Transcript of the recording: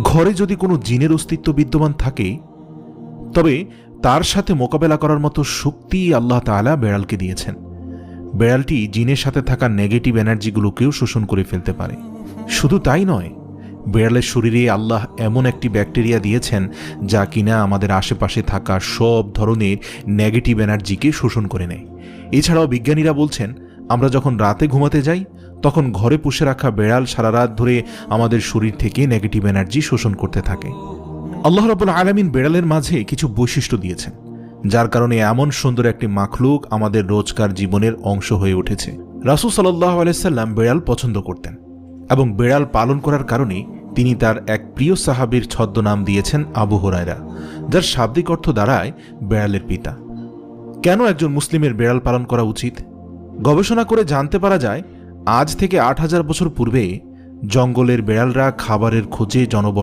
ঘরে যদি কোনো জিনের অস্তিত্ব বিদ্যমান থাকে, তবে তার সাথে মোকাবেলা করার মতো শক্তি আল্লাহ তাআলা বেড়ালকে দিয়েছেন। বেড়ালটি জিনের সাথে থাকা নেগেটিভ এনার্জিগুলোকেও শোষণ করে ফেলতে পারে। শুধু তাই নয়, বেড়ালের শরীরে আল্লাহ এমন একটি ব্যাকটেরিয়া দিয়েছেন, যা কিনা আমাদের আশেপাশে থাকা সব ধরনের নেগেটিভ এনার্জিকে শোষণ করে নেয়। এছাড়াও বিজ্ঞানীরা বলছেন, আমরা যখন রাতে ঘুমাতে যাই তখন ঘরে পুষে রাখা বেড়াল সারা রাত ধরে আমাদের শরীর থেকে নেগেটিভ এনার্জি শোষণ করতে থাকে। আল্লাহ রবুল আলমিন বেড়ালের মাঝে কিছু বৈশিষ্ট্য দিয়েছেন, যার কারণে এমন সুন্দর একটি মাখলুক আমাদের রোজকার জীবনের অংশ হয়ে উঠেছে। রাসুল সাল্লাহ আলাইসাল্লাম বেড়াল পছন্দ করতেন এবং বেড়াল পালন করার কারণে তিনি তার এক প্রিয় সাহাবীর ছদ্মনাম দিয়েছেন আবু হরায়রা, যার শাব্দিক অর্থ দাঁড়ায় বেড়ালের পিতা। কেন একজন মুসলিমের বেড়াল পালন করা উচিত? গবেষণা করে জানতে পারা যায় আজ থেকে আট হাজার বছর পূর্বে জঙ্গলের বেড়ালরা খাবারের খোঁজে জনব